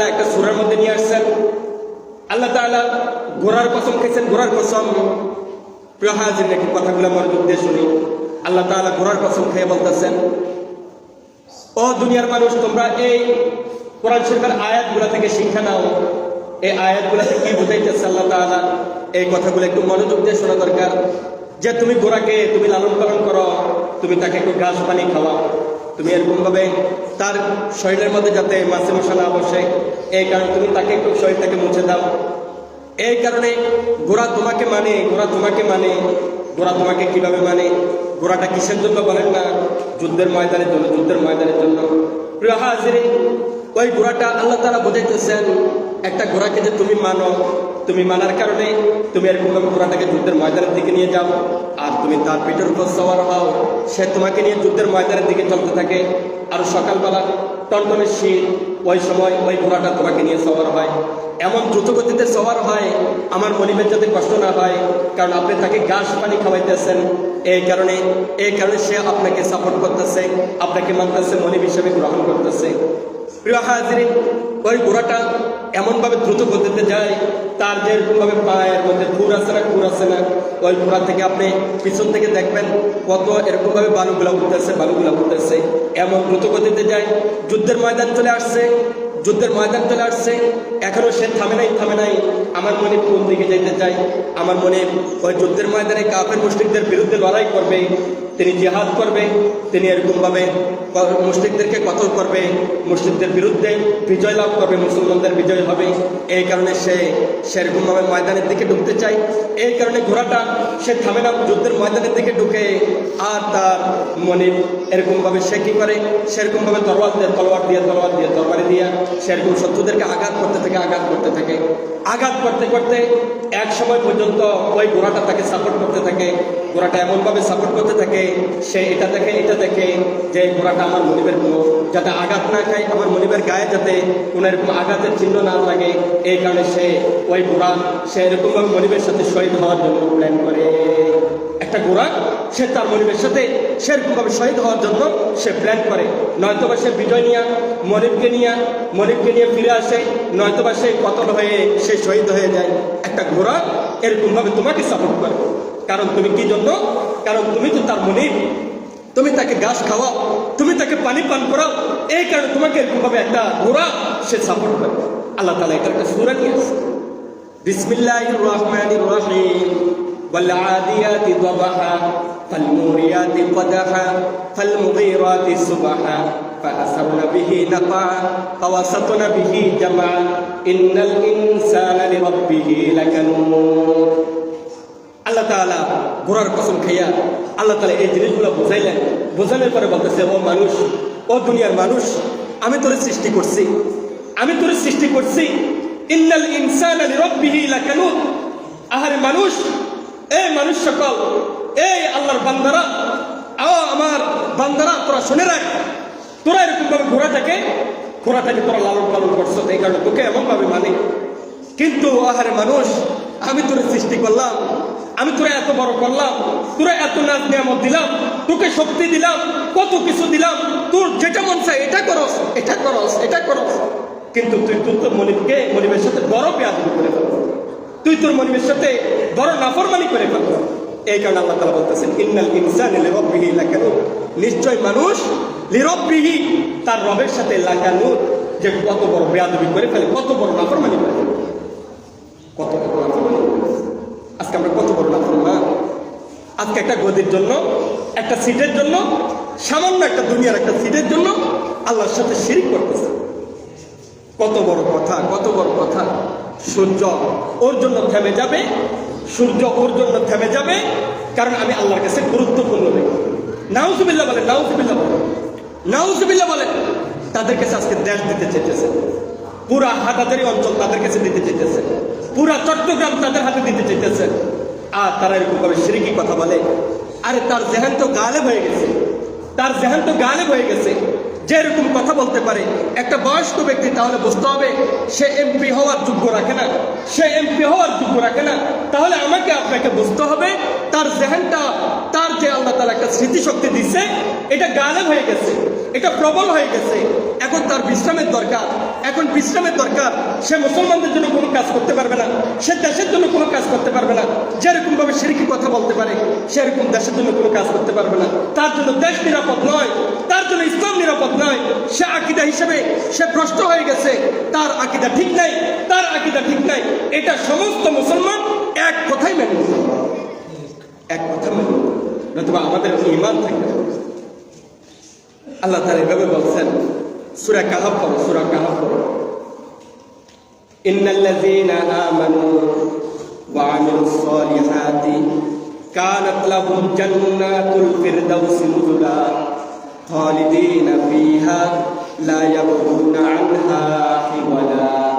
তাআলা একটা সূরার মধ্যে নিয়ে আসছেন। আল্লাহ তাআলা ঘোড়ার কসম খেয়েছেন ঘোড়ার কসম। প্রিয় হাজির নাকি কথাগুলো মনোযোগ দিয়ে শুনি। আল্লাহ তাআলা ঘোড়ার কসম খেয়ে বলতেছেন, ও দুনিয়ার মানুষ, তোমরা এই কোরআন শরীফের আয়াতগুলো থেকে শিক্ষা নাও। এই আয়াতগুলোতে কি বুঝাইতেছে আল্লাহ তাআলা? এই কথাগুলো একটু মনোযোগ দিয়ে শোনা দরকার। যে তুমি গোড়াকে তুমি লালন পালন করো, তুমি তাকে একটু ঘাস পানি খাওয়াও। তুমি এরকমভাবে তার শরীরের মধ্যে যাতে মাছে মশা না বসে, এই কারণে তুমি তাকে একটু শরীরটাকে মুছে দাও। এই কারণে গোড়া তোমাকে মানে গোড়া তোমাকে মানে গোড়া তোমাকে কীভাবে মানে? গোড়াটা কিসের জন্য বলেন না? যুদ্ধের ময়দানের জন্য যুদ্ধের ময়দানের জন্য। প্রিয় হাজিরে ওই ঘোড়াটা আল্লাহ তারা বোঝাইতেছেন একটা ঘোড়াকে যে তুমি মানো, তুমি মানার কারণে তুমি এরকম ভাবে ঘোড়াটাকে যুদ্ধের ময়দানের দিকে নিয়ে যাও, আর তুমি তার পিঠের উপর সওয়ার হও। সে তোমাকে নিয়ে যুদ্ধের ময়দানের দিকে চলতে থাকে। আর সকালবেলা টনটনে শীত ওই সময় ওই ঘোড়াটা তোমাকে নিয়ে সওয়ার হয়। এমন দ্রুত গতিতে সওয়ার হয়, আমার মনিবের যাতে কষ্ট না হয়, কারণ আপনি তাকে ঘাস পানি খাওয়াইতেছেন। এই কারণে এই কারণে সে আপনাকে সাপোর্ট করতেছে, আপনাকে মানতেছে মনিব হিসেবে গ্রহণ করতেছে। প্রিয় হাজির ওই ঘোড়াটা এমনভাবে দ্রুত গতিতে যায়, তার যে এরকমভাবে পায়ের মধ্যে খুর আছে না খুর আছে না, ওই ঘোড়া থেকে আপনি পিছন থেকে দেখবেন কত এরকমভাবে বালুগুলা উঠতেছে বালুগুলা উঠতেছে। এমন দ্রুত গতিতে যায়, যুদ্ধের ময়দান চলে আসছে যুদ্ধের ময়দান চলে আসছে। এখনও সে থামে নাই থামে নাই। আমার মনে কোন দিকে যেতে চাই আমার মনে ওই যুদ্ধের ময়দানে কাফের মুসলিকদের বিরুদ্ধে লড়াই করবে। তিনি জেহাদ করবে, তিনি এরকমভাবে মুসলিকদেরকে কতল করবে। মুসলিকদের বিরুদ্ধে বিজয় লাভ করবে, মুসলমানদের বিজয় হবে। এই কারণে সে সেরকমভাবে ময়দানের দিকে ঢুকতে চায়। এই কারণে ঘোড়াটা সে থামে না, যুদ্ধের ময়দানের দিকে ঢুকে। আর তার মনে এরকমভাবে সে কী করে? সেরকমভাবে তরোয়াল দিয়ে, তলোয়ার দিয়ে তলোয়ার দিয়ে, তরবারি দিয়ে সেরকম শত্রুদেরকে আঘাত করতে থাকে, আঘাত করতে থাকে। আঘাত করতে করতে এক সময় পর্যন্ত ওই ঘোড়াটা তাকে সাপোর্ট করতে থাকে। ঘোড়াটা এমনভাবে সাপোর্ট করতে থাকে, সে এটা দেখে এটা দেখে যে ঘোড়াটা আমার মনিবের কোনো যাতে আঘাত না খায়, আমার মনিবের গায়ে যাতে কোনো এরকম আঘাতের চিহ্ন না লাগে, এই কারণে সে ওই ঘোড়া সে এরকমভাবে মনিবের সাথে শহীদ হওয়ার জন্য প্ল্যান করে। সে তার মনিবের সাথে সেরকমভাবে শহীদ হওয়ার জন্য সে প্ল্যান করে নয়তোবা সে বিজয় নিয়ে মনিবকে নিয়ে মনিবকে নিয়ে ফিরে আসে নয়তোবা সে কতল হয়ে সে শহীদ হয়ে যায় একটা ঘোড়া এরকমভাবে তোমাকে সাপোর্ট করে কারণ তুমি কি জন্য কারণ তুমি তো তার মনিব তুমি তাকে ঘাস খাওয়াও তুমি তাকে পানি পান করাও এই কারণে তোমাকে এরকমভাবে একটা ঘোড়া সে সাপোর্ট করে আল্লাহ তালা এটা একটা সুরা নিয়ে আসে বিসমিল্লাহির রহমানির রহিম والعاديات ضبحا فالموريات قدحا فالمغيرات صبحا فأثرن به نقعا فوسطن به جمعا إن الإنسان لربه لكنود আল্লাহ তাআলা ঘোড়ার কসম খাইয়া আল্লাহ তাআলা এই জিনিসগুলো বোঝাইলেন বোঝানোর পরে বলতেছে ও মানুষ ও দুনিয়ার মানুষ আমি তোরে সৃষ্টি করছি আমি তোরে সৃষ্টি করছি ইন্নাল ইনসানা লিরাব্বিহি লাকানুত আহারে মানুষ এই মানুষ সকল এই আল্লাহর বান্দারা ও আমার বান্দারা, তোরা শুনে রাখ। তোরা এরকম ভাবে ঘোড়াটাকে ঘোড়াটাকে তোরা লালন পালন করছ, এই কারণে তোকে এমন ভাবে মানে। কিন্তু আহারে মানুষ, আমি তোরে সৃষ্টি করলাম, আমি তোরা এত বড় করলাম, তোরা এত নাচ নিয়ামত দিলাম, তোকে শক্তি দিলাম, কত কিছু দিলাম, তোর যেটা মন চায় এটা করস এটা করস এটা করস। কিন্তু তুই তোর তোর মনিবকে, মনিবের সাথে বড় পেয়াদ করে তুই তোর মনিবের সাথে বড় নাফরমানি করে ফেল এই কারণে আল্লাহ তালা বলতেছেন, ইন্নাল ইনসান লিরব্বিহি লাকানুত নিশ্চয় মানুষ লিরব্বিহি, তার রবের সাথে লাকানুত যে কত বড় বেয়াদবি করে ফেলে, কত বড় নাফরমানি করে কত বড় নাফরমানি আজকে আমরা কত বড় নাফরমান আজকে একটা গদির জন্য, একটা সিটের জন্য, সামান্য একটা দুনিয়ার একটা সিটের জন্য আল্লাহর সাথে শিরিক করতেছে। কত বড় কথা, কত বড় কথা। সূর্য ওর জন্য থেমে যাবে সূর্য ওর জন্য থেমে যাবে, কারণ আমি আল্লাহর কাছে গুরুত্বপূর্ণ ব্যক্তি। নাউজুবিল্লাহ বলেন নাউজুবিল্লাহ বলেন। নাউজুবিল্লাহ বলেন, তাদের কাছে আজকে দেশ দিতে চেয়েছে পুরা হাটাদারি অঞ্চল তাদের কাছে দিতে চেয়েছে পুরা চট্টগ্রাম তাদের হাতে দিতে চেয়েছে আর তারা এরকম ভাবে সিরিকি কথা বলে। আরে তার জেহান তো গালেব হয়ে গেছে। তার জেহান তো গালেব হয়ে গেছে। যে এরকম কথা বলতে পারে, একটা বয়স্ক ব্যক্তি তাহলে বুঝতে হবে সে এমপি হওয়ার যোগ্য রাখে না। সে এমপি হওয়ার যোগ্য রাখে না। তাহলে আমাকে আপনাকে বুঝতে হবে, তার জেহানটা তার যে আল্লাহ তার একটা স্মৃতিশক্তি দিচ্ছে এটা গালেব হয়ে গেছে, এটা প্রবল হয়ে গেছে। এখন তার বিশ্রামের দরকার, এখন বিশ্রামের দরকার। সে মুসলমানদের জন্য কোনো কাজ করতে পারবে না, সে দেশের জন্য কোনো কাজ করতে পারবে না। যেরকম ভাবে সিরিকি কথা বলতে পারে, সেরকম দেশের জন্য কোনো কাজ করতে পারবে না। তার জন্য দেশ নিরাপদ নয়, তার জন্য ইসলাম নিরাপদ নয়। সে আকিদা হিসেবে সে ভ্রষ্ট হয়ে গেছে, তার আকিদা ঠিক নাই, তার আকিদা ঠিক নাই। এটা সমস্ত মুসলমান এক কথাই মেনে এক কথা মেনে। নতুবা আমাদের ইমান থাকবে আল্লাহ তারা এভাবে বলছেন, সুরা কাহাব পড়ো, সুরা কাহাব পড়ো। ইন্নাল্লাযীনা আমানু ওয়া আমিলুস সালিহাতি কানাত লাহুম জান্নাতুল ফিরদাউস নুজুলা খালিদিনা ফিহা লা ইয়াবুনা আনহা হিওয়ালা